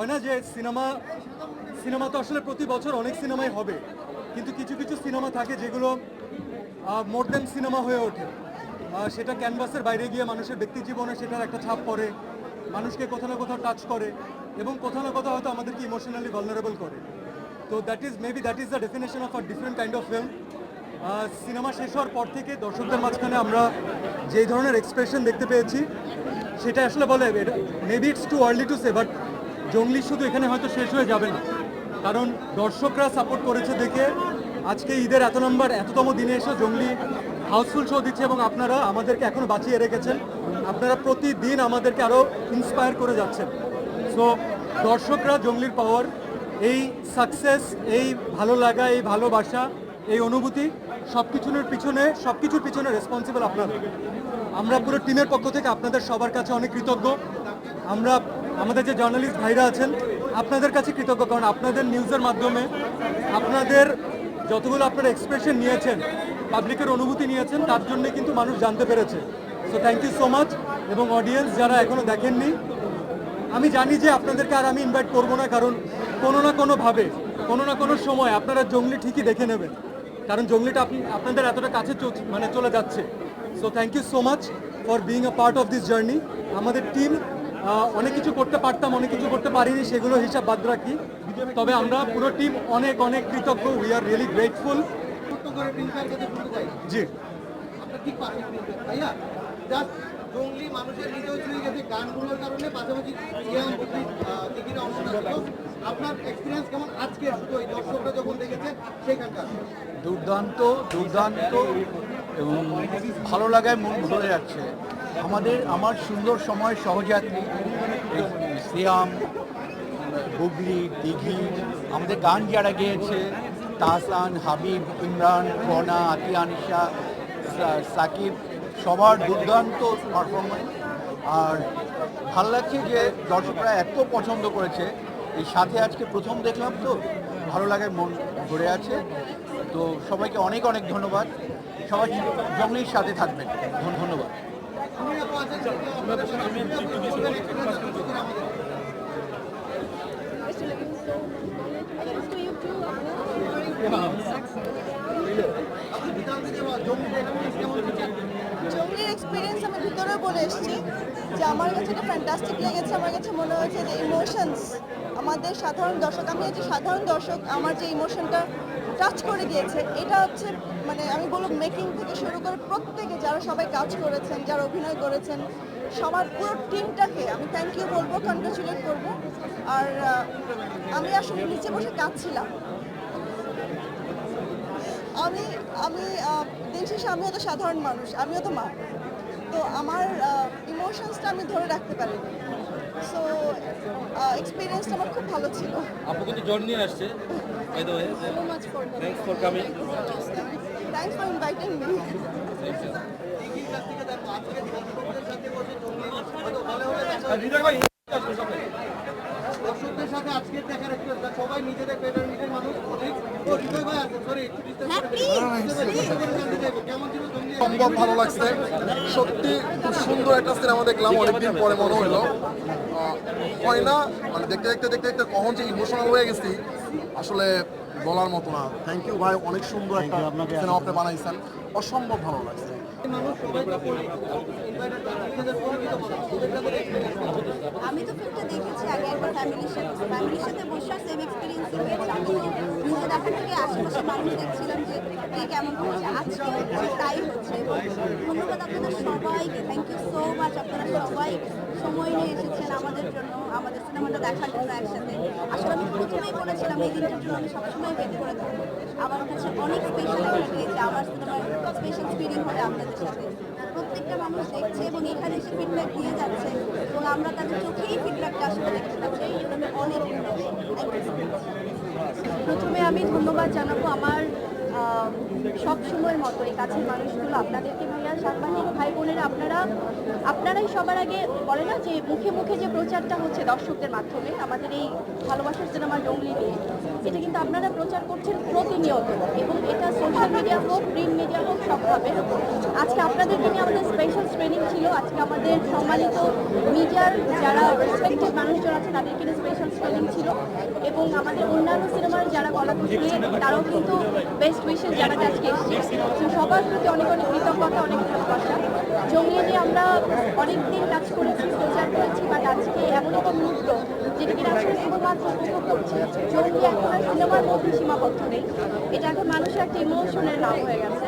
হয় না যে সিনেমা সিনেমা তো আসলে প্রতি বছর অনেক সিনেমাই হবে, কিন্তু কিছু কিছু সিনেমা থাকে যেগুলো মোর দেন সিনেমা হয়ে ওঠে। সেটা ক্যানভাসের বাইরে গিয়ে মানুষের ব্যক্তি জীবনে সেটার একটা ছাপ পড়ে, মানুষকে কোথাও না কোথাও টাচ করে এবং কোথাও না কোথাও হয়তো আমাদেরকে ইমোশনালি ভালনারেবল করে। তো that is maybe that is the definition of a different kind of film cinema শেষ হওয়ার পর থেকে দর্শকদের মাঝখানে আমরা যেই ধরনের এক্সপ্রেশন দেখতে পেয়েছি সেটা আসলে বলে maybe it's too early to say but Jongli শুধু এখানে হয়তো শেষ হয়ে যাবে না। কারণ দর্শকরা সাপোর্ট করেছে দেখে আজকে ঈদের এত নম্বর, এততম দিনে এসে জঙ্গলি হাউসফুল শো দিচ্ছে এবং আপনারা আমাদেরকে এখনও বাঁচিয়ে রেখেছেন। আপনারা প্রতিদিন আমাদেরকে আরও ইন্সপায়ার করে যাচ্ছেন। সো দর্শকরা জঙ্গলির পাওয়ার এই সাকসেস এই ভালো লাগা, এই ভালোবাসা, এই অনুভূতি সব কিছুর পিছনে সব কিছুর পিছনে রেসপন্সিবল আপনারা। আমরা পুরো টিমের পক্ষ থেকে আপনাদের সবার কাছে অনেক কৃতজ্ঞ। আমরা আমাদের যে জার্নালিস্ট ভাইরা আছেন, আপনাদের কাছে কৃতজ্ঞ, কারণ আপনাদের নিউজের মাধ্যমে আপনাদের যতগুলো আপনারা এক্সপ্রেশন নিয়েছেন পাবলিকের অনুভূতি নিয়েছেন, তার জন্য কিন্তু মানুষ জানতে পেরেছে। So thank you so much এবং অডিয়েন্স যারা এখনও দেখেননি, আমি জানি যে আপনাদেরকে আর আমি ইনভাইট করব না, কারণ কোনো না কোনোভাবে কোনো না কোনো সময় আপনারা জঙ্গলি ঠিকই দেখে নেবেন। কারণ জঙ্গলিটা আপনি, আপনাদের এতটা কাছে মানে চলে যাচ্ছে। So thank you so much for being a part of this journey আমাদের টিম অনেক কিছু করতে পারতাম, অনেক কিছু করতে পারিনি, সেগুলো হিসাব বাদ রাখি। তবে আমরা পুরো টিম অনেক অনেক কৃতজ্ঞ। উই আর রিয়েলি গ্রেটফুল জি। মানুষের গানগুলোর আপনার এক্সপিরিয়েন্স আজকে দুর্দান্ত দুর্দান্ত এবং ভালো লাগায় মন ভরে যাচ্ছে। আমাদের, আমার সুন্দর সময় সহযাত্রী সিয়াম হুগলি দিঘি, আমাদের গান যারা গেয়েছে, তাহসান, হাবিব, ইমরান, রনা, আতিয়া আনিশা সাকিব, সবার দুর্দান্ত পারফরমেন্স আর ভালো লাগছে যে দর্শকরা এত পছন্দ করেছে। এই সাথে আজকে প্রথম দেখলাম তো, ভালো লাগায় মন ভরে আছে। তো সবাইকে অনেক অনেক ধন্যবাদ। সবাই জঙ্গলির সাথে থাকবেন। ধন্যবাদ। জঙ্গলির এক্সপিরিয়েন্স আমি ভিতরে বলে এসেছি যে আমার কাছে এটা ফ্যান্টাস্টিক লেগেছে, আমার কাছে মনে হয়েছে যে ইমোশনস আমাদের সাধারণ দর্শক, আমি যে সাধারণ দর্শক, আমার যে ইমোশনটা টাচ করে গিয়েছে এটা হচ্ছে মানে আমি বলব মেকিং থেকে শুরু করে প্রত্যেকে যারা সবাই কাজ করেছেন, যারা অভিনয় করেছেন, সবার পুরো টিমটাকে আমি থ্যাংক ইউ বলব কনগ্রাচুলেট করব। আর আমি আসলে নিচে বসে কাঁদছিলাম। আমি আমি দিন শেষে আমিও তো সাধারণ মানুষ, আমিও তো মা। তো আমার ইমোশনসটা আমি ধরে রাখতে পারি সো এক্সপিরিয়েন্সটা আমার খুব ভালো ছিল। আপু কিন্তু জ্বর নিয়ে আসছে by the way thanks for coming thanks for inviting me দর্শকদের সাথে বসে জঙ্গলি হয়তো হলে হলে দর্শকদের সাথে আজকে দেখার একটা সবাই নিজেদের পেটার নিজের মানুষ অনেক সম্ভব ভালো লাগছে। সত্যি খুব সুন্দর একটা সিনেমা দেখলাম অনেকদিন পরে মনে হলো। হয় না মানে দেখতে দেখতে দেখতে দেখতে কখন যে ইমোশনাল হয়ে গেছি আসলে বলার মতো না। থ্যাংক ইউ ভাই অনেক সুন্দর একটা সিনেমা আপনি বানাইছেন। অসম্ভব ভালো লাগছে? আমি তো ফিল্মটা দেখেছি আগে একবার ফ্যামিলির সাথে ফ্যামিলির সাথে বসে সেম এক্সপিরিয়েন্স হয়েছে আমি নিজে দেখা থেকে আশেপাশে মানুষ দেখছিলাম যে কে কেমন করছে আজকে তাই হচ্ছে। ধন্যবাদ আপনাদের সবাইকে। থ্যাংক ইউ সো মাচ আপনারা সবাই সময় নিয়ে এসেছেন আমাদের জন্য, আমাদের সিনেমাটা দেখার জন্য একসাথে। আসলে আমি প্রথমেই বলেছিলাম, এই দিনটার জন্য আমি সবসময় ওয়েট করে থাকব। আমার কাছে অনেক স্পেশাল একটা যে আমার সিনেমার স্পেশাল হবে আপনাদের সাথে। প্রত্যেকটা মানুষ দেখছে এবং এখানে এসে ফিডব্যাক যাচ্ছে। এবং আমরা তাদের চোখেই ফিডব্যাকটা আসলে সেই জন্য অনেক আমি ধন্যবাদ জানাব আমার সব সময়ের মতো এই কাছের মানুষগুলো, আপনাদেরকে ভাইয়া সাংবাদিক ভাই বোনেরা, আপনারা, আপনারাই সবার আগে বলে না যে মুখে মুখে যে প্রচারটা হচ্ছে দর্শকদের মাধ্যমে, আমাদের এই ভালোবাসার সিনেমা জঙ্গলি নিয়ে, এটা কিন্তু আপনারা প্রচার করছেন প্রতিনিয়ত এবং এটা সোশ্যাল মিডিয়া হোক প্রিন্ট মিডিয়া হোক, সবভাবে। আজকে আপনাদেরকে নিয়ে আমাদের স্পেশাল ট্রেনিং ছিল। আজকে আমাদের সম্মানিত মিডিয়ার যারা রেসপেক্টেড মানুষজন আছে তাদেরকে নিয়ে স্পেশাল ট্রেনিং ছিল। এবং আমাদের অন্যান্য সিনেমার যারা গলা কুচলিয়ে তারাও কিন্তু বেস্ট উইশেস জানাতে আজকে এসেছে। সবার প্রতি অনেক অনেক কৃতজ্ঞতা, অনেক ভালোবাসা। জঙ্গলি নিয়ে আমরা অনেক দিন কাজ করেছি, প্রচার করেছি বাট আজকে এমন একটা মুহূর্ত যেটা কিনা আজকে শুধুমাত্র উপভোগ করছি। জঙ্গলি এখন আর সিনেমার মধ্যে সীমাবদ্ধ নেই। এটা এখন মানুষের একটা ইমোশনের নাম হয়ে গেছে।